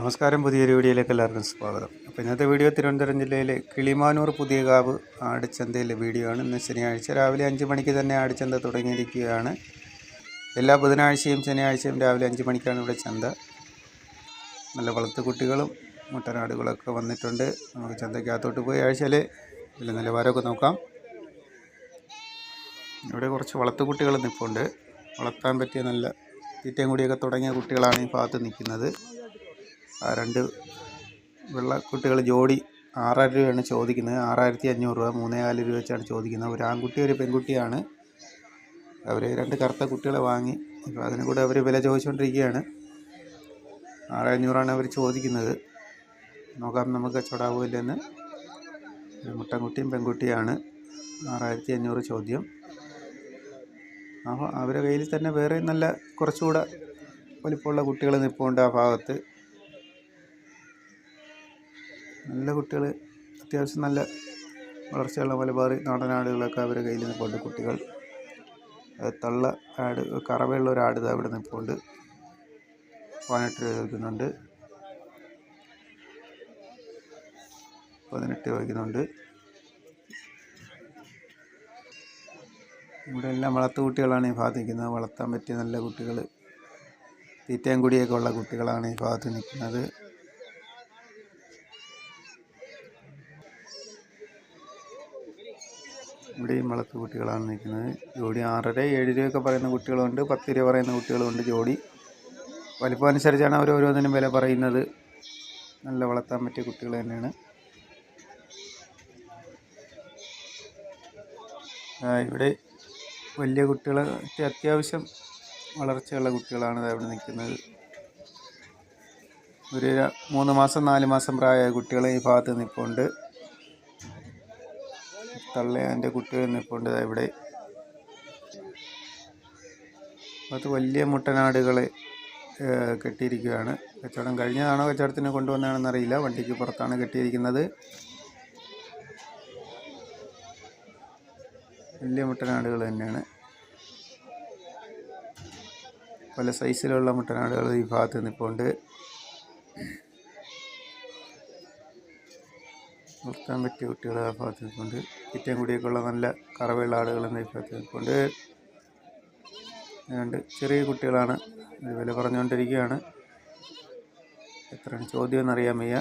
നമസ്കാരം പുതിയൊരു വീഡിയോയിലേക്ക് എല്ലാവർക്കും സ്വാഗതം. അപ്പോൾ ഇന്നത്തെ വീഡിയോ തിരുവനന്തപുരം ജില്ലയിലെ കിളിമാനൂർ പുതിയ പുതിയകാവ് ആടിച്ചന്തയിലെ വീഡിയോ ആണ്. ഇന്ന് ശനിയാഴ്ച രാവിലെ അഞ്ച് മണിക്ക് തന്നെ ആടിച്ചന്ത തുടങ്ങിയിരിക്കുകയാണ്. എല്ലാ ബുധനാഴ്ചയും ശനിയാഴ്ചയും രാവിലെ അഞ്ച് മണിക്കാണ് ഇവിടെ ചന്ത. നല്ല വളർത്തു കുട്ടികളും മുട്ടനാടുകളൊക്കെ വന്നിട്ടുണ്ട്. നമുക്ക് ചന്തയ്ക്കകത്തോട്ട് പോയി ആഴ്ചയിൽ ഇതിൽ നിലവാരമൊക്കെ നോക്കാം. ഇവിടെ കുറച്ച് വളർത്തുകുട്ടികൾ നിൽപ്പുണ്ട് വളർത്താൻ പറ്റിയ നല്ല തീറ്റയും കൂടിയൊക്കെ തുടങ്ങിയ കുട്ടികളാണ് ഈ ഭാഗത്ത് നിൽക്കുന്നത്. ആ രണ്ട് വെള്ളക്കുട്ടികൾ ജോഡി ആറായിരം രൂപയാണ് ചോദിക്കുന്നത്. ആറായിരത്തി അഞ്ഞൂറ് രൂപ മൂന്നേകാൽ രൂപ വെച്ചാണ് ചോദിക്കുന്നത്. ഒരു ആൺകുട്ടി ഒരു പെൺകുട്ടിയാണ്. അവർ രണ്ട് കറുത്ത കുട്ടികളെ വാങ്ങി. അപ്പോൾ അതിന് കൂടെ അവർ വില ചോദിച്ചുകൊണ്ടിരിക്കുകയാണ് ആറ് അവർ ചോദിക്കുന്നത്. നോക്കാം നമുക്ക് കച്ചവടാവില്ലെന്ന് ഒരു മുട്ടൻകുട്ടിയും പെൺകുട്ടിയാണ്. ആറായിരത്തി അഞ്ഞൂറ് ചോദ്യം. അപ്പോൾ അവരുടെ കയ്യിൽ തന്നെ വേറെ നല്ല കുറച്ചുകൂടെ വലിപ്പമുള്ള കുട്ടികൾ നിൽപ്പുണ്ട് ആ ഭാഗത്ത്. നല്ല കുട്ടികൾ അത്യാവശ്യം നല്ല വളർച്ചയുള്ള മലബാറി നാടനാടുകളൊക്കെ അവരുടെ കയ്യിൽ നിൽപ്പുണ്ട് കുട്ടികൾ. തള്ള ആട് കറവയുള്ള ഒരു ആട് അവിടെ നിൽപ്പുണ്ട്. പതിനെട്ട് രൂപ വയ്ക്കുന്നുണ്ട്. പതിനെട്ട് ചോദിക്കുന്നുണ്ട് ഇവിടെ എല്ലാം വളർത്തു കുട്ടികളാണ് ഈ ഭാഗത്ത് നിൽക്കുന്നത്. വളർത്താൻ പറ്റിയ നല്ല കുട്ടികൾ തീറ്റയും കുടിയൊക്കെ ഉള്ള കുട്ടികളാണ് ഈ ഭാഗത്ത് നിൽക്കുന്നത്. ഇവിടെയും വളർത്തു കുട്ടികളാണ് നിൽക്കുന്നത്. ജോഡി ആറര ഏഴ് രൂപയൊക്കെ പറയുന്ന കുട്ടികളുണ്ട് പത്ത് രൂപ പറയുന്ന കുട്ടികളുണ്ട് ജോഡി. വലിപ്പം അനുസരിച്ചാണ് അവർ ഓരോന്നിനും വില പറയുന്നത്. നല്ല വളർത്താൻ പറ്റിയ കുട്ടികൾ തന്നെയാണ്. ഇവിടെ വലിയ കുട്ടികൾ അത്യാവശ്യം വളർച്ചയുള്ള കുട്ടികളാണ് അവിടെ നിൽക്കുന്നത്. ഒരു മൂന്ന് മാസം നാല് മാസം പ്രായമായ കുട്ടികളെ ഈ ഭാഗത്ത് നിൽപ്പുണ്ട്. തള്ളയാന്റെ കുട്ടികൾ നിൽപ്പുണ്ട് ഇവിടെ. അത് വലിയ മുട്ടനാടുകളെ കെട്ടിയിരിക്കുകയാണ്. കച്ചവടം കഴിഞ്ഞതാണോ കച്ചവടത്തിന് കൊണ്ടുവന്നതാണെന്ന് അറിയില്ല വണ്ടിക്ക് പുറത്താണ് കെട്ടിയിരിക്കുന്നത്. വലിയ മുട്ടനാടുകൾ തന്നെയാണ്. പല സൈസിലുള്ള മുട്ടനാടുകൾ ഈ ഭാഗത്ത് നിൽപ്പുണ്ട് നിർത്താൻ പറ്റിയ കുട്ടികളെ ആ ഭാഗത്ത് നിൽപ്പുണ്ട് ഏറ്റവും കൂടിയൊക്കെ ഉള്ള നല്ല കറവയുള്ള ആളുകളെന്ന ഈ ഭാഗത്ത് നിൽപ്പുണ്ട് അതുകൊണ്ട് ചെറിയ കുട്ടികളാണ് വില പറഞ്ഞുകൊണ്ടിരിക്കുകയാണ്. എത്രയാണ് ചോദ്യം എന്നറിയാൻ വയ്യ.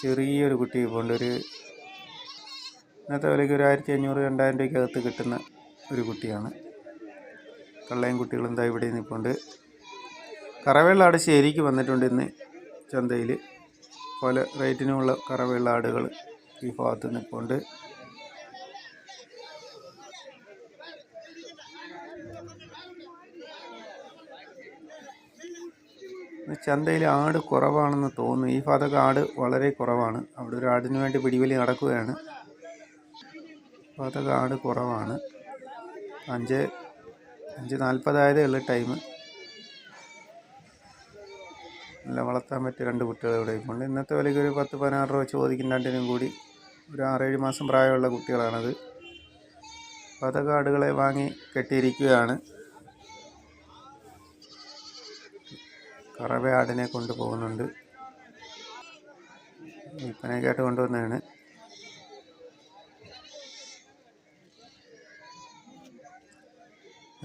ചെറിയൊരു കുട്ടി ഇപ്പോൾ ഒരു ഇന്നത്തെ വിലയ്ക്ക് ഒരു ആയിരത്തി അഞ്ഞൂറ് രണ്ടായിരം രൂപയ്ക്ക് അകത്ത് കിട്ടുന്ന ഒരു കുട്ടിയാണ്. കള്ളയും കുട്ടികളും എന്താ ഇവിടെ നിൽപ്പുണ്ട്. കറവയുള്ള ആട് ശരിക്ക് വന്നിട്ടുണ്ട് ഇന്ന് ചന്തയിൽ പല റേറ്റിനുമുള്ള കറവയുള്ള ആടുകൾ ഈ ഭാഗത്ത് നിൽപ്പുണ്ട് ചന്തയിൽ ആട് കുറവാണെന്ന് തോന്നുന്നു. ഈ ഭാഗത്തൊക്കെ ആട് വളരെ കുറവാണ്. അവിടെ ഒരു ആടിന് വേണ്ടി പിടിവലി നടക്കുകയാണ്. ഭാഗത്തൊക്കെ ആട് കുറവാണ്. അഞ്ച് അഞ്ച് നാൽപ്പതായതേ ഉള്ള ടൈം. നല്ല വളർത്താൻ പറ്റിയ രണ്ട് കുട്ടികൾ ഇവിടെ ഉണ്ട് ഇന്നത്തെ വിലയ്ക്ക് ഒരു പത്ത് പതിനാറ് രൂപ ചോദിക്കുന്ന രണ്ടിനും കൂടി ഒരു ആറേഴ് മാസം പ്രായമുള്ള കുട്ടികളാണത്. അപ്പോൾ അതൊക്കെ വാങ്ങി കെട്ടിയിരിക്കുകയാണ്. കറവ ആടിനെ കൊണ്ടുപോകുന്നുണ്ട്. വിൽപ്പനയ്ക്കായിട്ട് കൊണ്ടുവന്നതാണ്.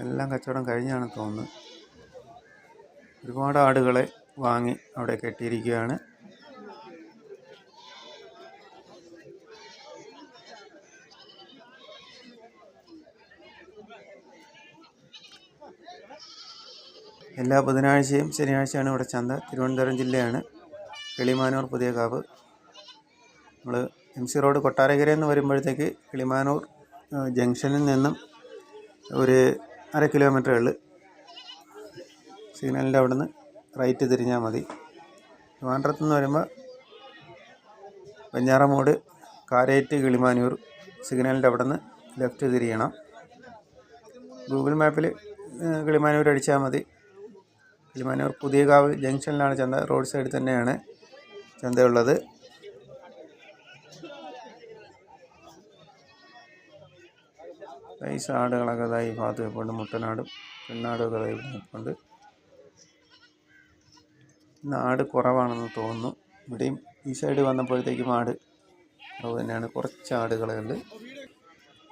എല്ലാം കച്ചവടം കഴിഞ്ഞാണെന്ന് തോന്നുന്നു. ഒരുപാട് ആടുകളെ വാങ്ങി അവിടെ കെട്ടിയിരിക്കുകയാണ്. എല്ലാ ബുധനാഴ്ചയും ശനിയാഴ്ചയാണ് ഇവിടെ ചന്ത. തിരുവനന്തപുരം ജില്ലയാണ്. കിളിമാനൂർ പുതിയ കാവ്. നമ്മൾ എം സി റോഡ് കൊട്ടാരക്കര എന്ന് വരുമ്പോഴത്തേക്ക് കിളിമാനൂർ ജംഗ്ഷനിൽ നിന്നും ഒരു അര കിലോമീറ്റർ ഉള്ളു. സിഗ്നലിന്റെ അവിടെ നിന്ന് റൈറ്റ് തിരിഞ്ഞാൽ മതി. ട്രിവാൻഡ്രത്ത് നിന്ന് വരുമ്പോൾ വെഞ്ഞാറമൂട് കാരേറ്റ് കിളിമാനൂർ സിഗ്നലിന്റെ അവിടെ നിന്ന് ലെഫ്റ്റ് തിരിയണം. ഗൂഗിൾ മാപ്പിൽ കിളിമാനൂർ അടിച്ചാൽ മതി. കിളിമാനൂർ പുതിയകാവ് ജംഗ്ഷനിലാണ് ചന്ത റോഡ് സൈഡിൽ തന്നെയാണ് ചന്തയുള്ളത്. പൈസ ആടുകളൊക്കെ ഇതായി ഭാഗത്ത് വെപ്പുണ്ട് മുട്ടനാടും പെണ്ണാടും ഒക്കെ ഇതായി ഇവിടെ നിൽപ്പുണ്ട് ഇന്ന് ആട് കുറവാണെന്ന് തോന്നുന്നു. ഇവിടെയും ഈ സൈഡ് വന്നപ്പോഴത്തേക്കും ആട് കുറവ് തന്നെയാണ്. കുറച്ച് ആടുകളുണ്ട്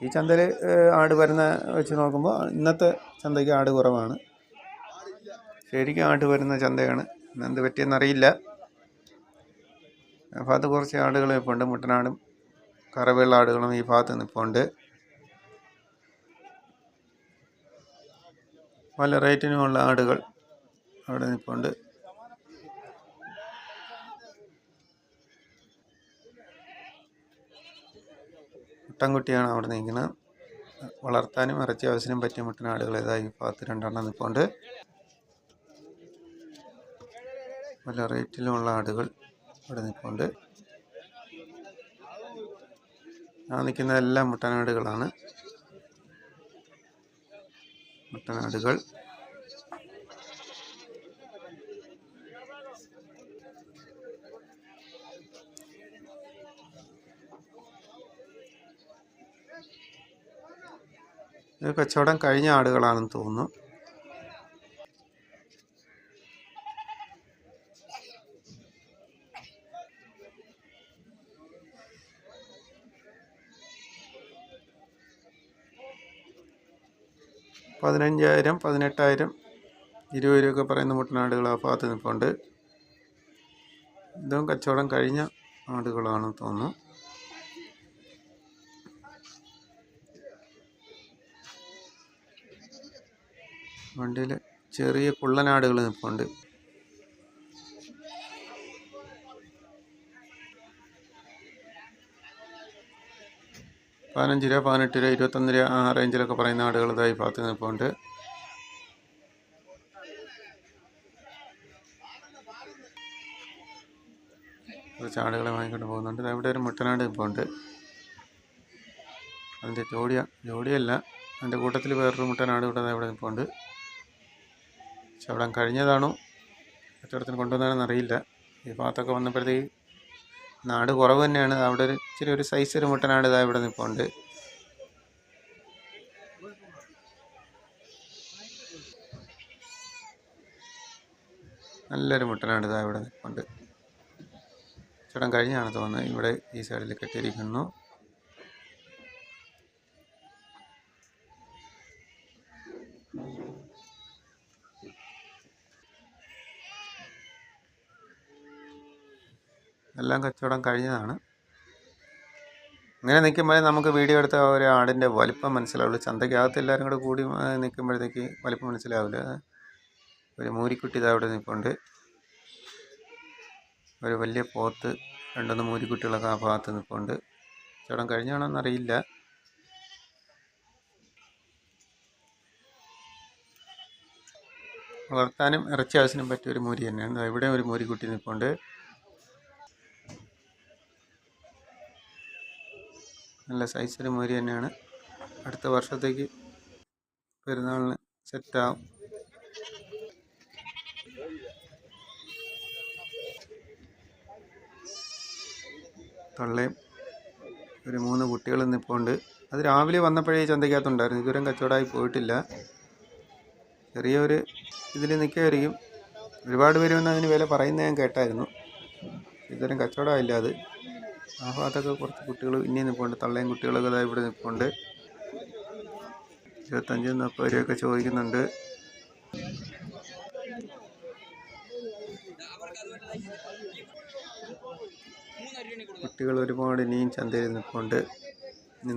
ഈ ചന്തയിൽ ആട് വരുന്ന വെച്ച് നോക്കുമ്പോൾ ഇന്നത്തെ ചന്തയ്ക്ക് ആട് കുറവാണ്. ശരിക്കും ആട് വരുന്ന ചന്തയാണ്. ഇന്ന് എന്ത് പറ്റിയെന്നറിയില്ല ആ ഭാഗത്ത് കുറച്ച് ആടുകൾ ഉണ്ട്. മുട്ടനാടും കറവയുള്ള ആടുകളും ഈ ഭാഗത്ത് നിൽപ്പുണ്ട് പല റേറ്റിനുമുള്ള ആടുകൾ അവിടെ നിൽപ്പുണ്ട് മുട്ടൻകുട്ടിയാണ് അവിടെ നിൽക്കുന്നത് വളർത്താനും ഇറച്ചി ആവശ്യത്തിനും പറ്റിയ മുട്ടനാടുകൾ ഇതായി ഈ ഭാഗത്ത് രണ്ടെണ്ണം നിൽപ്പുണ്ട്. പല റേറ്റിലുമുള്ള ആടുകൾ ഇവിടെ നിൽപ്പുണ്ട്. ആ നിൽക്കുന്ന എല്ലാം മുട്ടനാടുകളാണ്. മുട്ടനാടുകൾ. ഇത് കച്ചവടം കഴിഞ്ഞ ആടുകളാണെന്ന് തോന്നുന്നു. പതിനഞ്ചായിരം പതിനെട്ടായിരം ഇരുപത് രൂപയൊക്കെ പറയുന്ന മുട്ടനാടുകൾ ആ ഭാഗത്ത് നിൽപ്പുണ്ട്. ഇതും കച്ചവടം കഴിഞ്ഞ ആടുകളാണെന്ന് തോന്നുന്നു. വണ്ടിയിൽ ചെറിയ കുള്ളനാടുകൾ നിൽപ്പുണ്ട് പതിനഞ്ച് രൂപ പതിനെട്ട് രൂപ ഇരുപത്തൊന്ന് രൂപ ആ റേഞ്ചിലൊക്കെ പറയുന്ന ആടുകൾ ഇതായി ഭാഗത്ത് നിൽപ്പുണ്ട് കുറച്ച് ആടുകളെ വാങ്ങിക്കൊണ്ട് പോകുന്നുണ്ട്. അവിടെ ഒരു മുട്ടനാട് നിൽപ്പുണ്ട് അതിന്റെ ജോഡിയ ജോഡിയല്ല. അതിന്റെ കൂട്ടത്തിൽ വേറൊരു മുട്ടനാട് ഇവിടെ ഇവിടെ നിൽപ്പുണ്ട് അവിടെ കഴിഞ്ഞതാണോ? കച്ചവടത്തിന് കൊണ്ടുവന്നതാണെന്ന് അറിയില്ല. ഈ ഭാഗത്തൊക്കെ വന്നപ്പോഴത്തേക്ക് നാട് കുറവ് തന്നെയാണ്. അവിടെ ഒരു ഇച്ചിരി ഒരു സൈസ് ഒരു മുട്ടനാട് ഇതാ ഇവിടെ നിൽപ്പുണ്ട് നല്ലൊരു മുട്ടനാട് ഇതാ ഇവിടെ നിൽപ്പുണ്ട് ചടം കഴിഞ്ഞാണ് തോന്നുന്നത് ഇവിടെ ഈ സൈഡിൽ കെട്ടിയിരിക്കുന്നു. എല്ലാം കച്ചവടം കഴിഞ്ഞതാണ്. ഇങ്ങനെ നിൽക്കുമ്പോഴേ നമുക്ക് വീഡിയോ എടുത്ത ഒരു ആടിന്റെ വലിപ്പം മനസ്സിലാവുള്ളൂ. ചന്തയ്ക്കകത്ത് എല്ലാവരും കൂടെ കൂടി നിൽക്കുമ്പോഴത്തേക്ക് വലിപ്പം മനസ്സിലാവില്ല. ഒരു മൂരിക്കുട്ടി ഇതാ അവിടെ നിൽപ്പുണ്ട്. ഒരു വലിയ പോത്ത് രണ്ടൊന്ന് മൂരിക്കുട്ടികളൊക്കെ ആ ഭാഗത്ത് നിൽപ്പുണ്ട്. കച്ചവടം കഴിഞ്ഞാണോന്ന് അറിയില്ല. വളർത്താനും ഇറച്ചി ആവശ്യത്തിനും പറ്റിയ ഒരു മൂരി തന്നെയാണ്. ഇവിടെ ഒരു മൂരിക്കുട്ടി നിൽപ്പുണ്ട്. നല്ല സൈസ് മോരി തന്നെയാണ്. അടുത്ത വർഷത്തേക്ക് പെരുന്നാളിന് സെറ്റാവും തള്ളയും ഒരു മൂന്ന് കുട്ടികളും നിൽപ്പുണ്ട് അത് രാവിലെ വന്നപ്പോഴേ ചന്തയ്ക്കകത്തുണ്ടായിരുന്നു. ഇതുവരെയും കച്ചവടമായി പോയിട്ടില്ല. ചെറിയൊരു ഇതിൽ നിൽക്കുമായിരിക്കും ഒരുപാട് പേര് വന്ന് അതിന് വില പറയുന്നത് ഞാൻ കേട്ടായിരുന്നു. ഇതുവരെയും കച്ചവടമായില്ല അത്. ആ ഭാഗത്തൊക്കെ കുറച്ച് കുട്ടികൾ ഇനിയും നിൽപ്പുണ്ട്. തള്ളയും കുട്ടികളൊക്കെ ഇതാ ഇവിടെ നിൽപ്പുണ്ട്. ഇരുപത്തഞ്ച് മുപ്പത് ചോദിക്കുന്നുണ്ട്. കുട്ടികൾ ഒരുപാട് ഇനിയും ചന്തയിൽ നിൽപ്പുണ്ട്.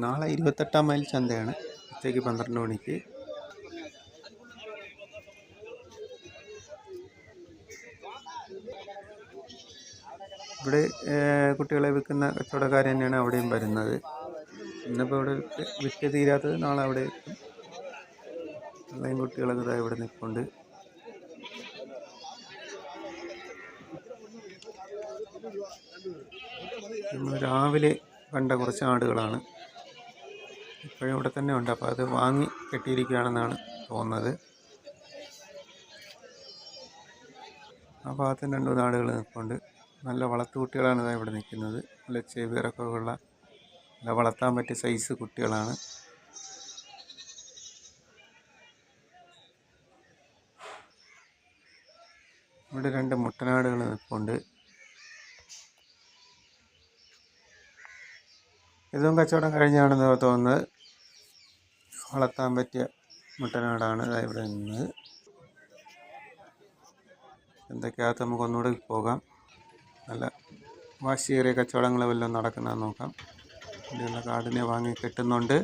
നാളെ ഇരുപത്തെട്ടാം മൈൽ ചന്തയാണ്. ഉച്ചയ്ക്ക് പന്ത്രണ്ട് മണിക്ക്. ഇവിടെ കുട്ടികളെ വിൽക്കുന്ന കച്ചവടക്കാർ തന്നെയാണ് അവിടെയും വരുന്നത്. ഇന്നിപ്പോൾ ഇവിടെ വിറ്റ് തീരാത്തത് നാളെ അവിടെ പിള്ളേയും കുട്ടികളൊക്കെ ഇതാ ഇവിടെ നിൽപ്പുണ്ട്. നമ്മൾ രാവിലെ കണ്ട കുറച്ച് ആടുകളാണ്. ഇപ്പോഴും ഇവിടെ തന്നെ ഉണ്ട്. അപ്പോൾ അത് വാങ്ങി കെട്ടിയിരിക്കുകയാണെന്നാണ് തോന്നുന്നത്. ആ ഭാഗത്തിന് രണ്ടു മൂന്ന് ആടുകൾ നിൽപ്പുണ്ട്. നല്ല വളർത്തു കുട്ടികളാണ് ഇതാ ഇവിടെ നിൽക്കുന്നത്. നല്ല ചെവിയറൊക്കെ ഉള്ള നല്ല വളർത്താൻ പറ്റിയ സൈസ് കുട്ടികളാണ്. ഇവിടെ രണ്ട് മുട്ടനാടുകൾ നിൽപ്പുണ്ട്. ഇതും കച്ചവടം കഴിഞ്ഞാണെന്ന് തോന്നുന്നത്. വളർത്താൻ പറ്റിയ മുട്ടനാടാണ് ഇവിടെ നിന്ന്. എന്തൊക്കെയാകത്ത് നമുക്ക് ഒന്നുകൂടെ പോകാം. നല്ല വാശിയേറിയ കച്ചവടങ്ങൾ വല്ലതും നടക്കുന്നതെന്ന് നോക്കാം. ഇവിടെയുള്ള കാടിനെ വാങ്ങി കെട്ടുന്നുണ്ട്.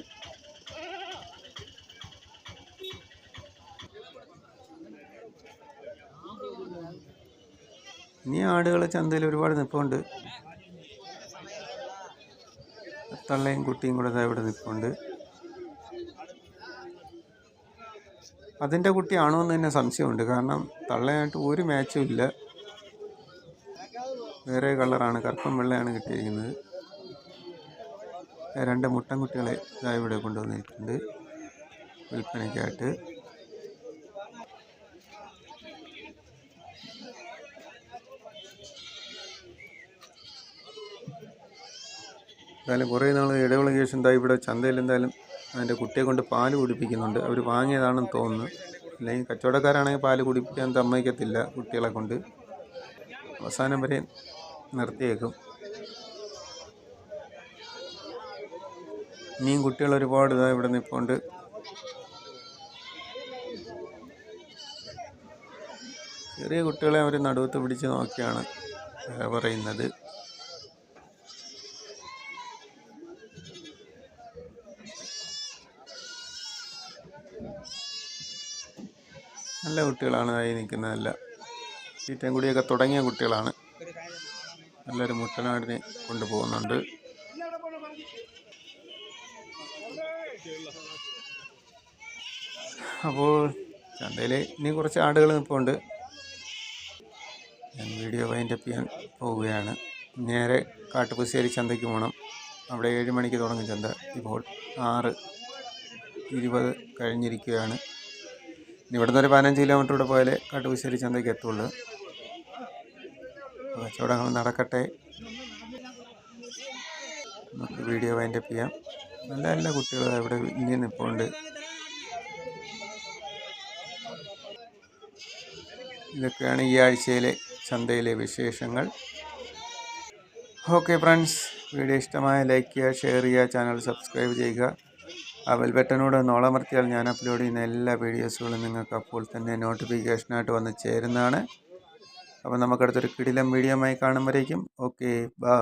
ഇനി ആടുകൾ ചന്തയിൽ ഒരുപാട് നിൽപ്പുണ്ട് തള്ളയും കുട്ടിയും കൂടെ ഇവിടെ നിൽപ്പുണ്ട് അതിന്റെ കുട്ടിയാണോ എന്ന് തന്നെ സംശയമുണ്ട്. കാരണം തള്ളയായിട്ട് ഒരു മാച്ചും ഇല്ല. വേറെ കളറാണ് കറുപ്പും വെള്ളയാണ് കിട്ടിയിരിക്കുന്നത്. രണ്ട് മുട്ടൻ കുട്ടികളെ ഇതാ ഇവിടെ കൊണ്ടുവന്നിട്ടുണ്ട് വിൽപ്പനയ്ക്കായിട്ട്. എന്തായാലും കുറേ നാൾ ഇടവേള ശേഷം എന്താ ഇവിടെ ചന്തയിൽ എന്തായാലും അതിന്റെ കുട്ടിയെ കൊണ്ട് പാൽ കുടിപ്പിക്കുന്നുണ്ട്. അവർ വാങ്ങിയതാണെന്ന് തോന്നുന്നു. അല്ലെങ്കിൽ കച്ചവടക്കാരാണെങ്കിൽ പാൽ കുടിപ്പിക്കാൻ സമ്മതിക്കത്തില്ല കുട്ടികളെ കൊണ്ട്. അവസാനം വരെ നിർത്തിയേക്കും. ഇനിയും കുട്ടികൾ ഒരുപാട് ഇതാ ഇവിടെ നിൽപ്പുണ്ട് ചെറിയ കുട്ടികളെ അവർ നടുവത്ത് പിടിച്ച് നോക്കിയാണ് പറയുന്നത്. നല്ല കുട്ടികളാണ് ആയി നിൽക്കുന്നതല്ല. തീറ്റയും കൂടിയൊക്കെ തുടങ്ങിയ കുട്ടികളാണ്. നല്ലൊരു മുട്ടനാടിനെ കൊണ്ടുപോകുന്നുണ്ട്. അപ്പോൾ ചന്തയിൽ ഇനി കുറച്ച് ആടുകൾ നിൽപ്പുണ്ട്. ഞാൻ വീഡിയോ വൈൻഡപ്പ് ചെയ്യാൻ പോവുകയാണ്. നേരെ കാട്ടുപുശ്ശേരി ചന്തയ്ക്ക് പോകണം അവിടെ ഏഴ് മണിക്ക് തുടങ്ങും ചന്ത. ഇപ്പോൾ ആറ് ഇരുപത് കഴിഞ്ഞിരിക്കുകയാണ്. ഇവിടുന്ന് ഒരു പതിനഞ്ച് കിലോമീറ്റർ കൂടെ പോയാലേ കാട്ടുപുശ്ശേരി ചന്തയ്ക്ക് എത്തുള്ളൂ. കച്ചവടങ്ങൾ നടക്കട്ടെ. നമുക്ക് വീഡിയോ വൈൻഡപ്പ് ചെയ്യാം. നല്ല നല്ല കുട്ടികൾ ഇവിടെ ഇങ്ങനെ നിൽപ്പുണ്ട് ഇതൊക്കെയാണ് ഈ ആഴ്ചയിലെ ചന്തയിലെ വിശേഷങ്ങൾ. ഓക്കെ ഫ്രണ്ട്സ് വീഡിയോ ഇഷ്ടമായ ലൈക്ക് ചെയ്യുക ഷെയർ ചെയ്യുക ചാനൽ സബ്സ്ക്രൈബ് ചെയ്യുക. ആ ബെൽ ബട്ടനോട് നോളമർത്തിയാൽ ഞാൻ അപ്ലോഡ് ചെയ്യുന്ന എല്ലാ വീഡിയോസുകളും നിങ്ങൾക്ക് അപ്പോൾ തന്നെ നോട്ടിഫിക്കേഷനായിട്ട് വന്ന് ചേരുന്നതാണ്. അപ്പോൾ നമുക്കടുത്തൊരു കിടിലം വീഡിയോ ആയി കാണുമ്പോഴേക്കും. Okay bye.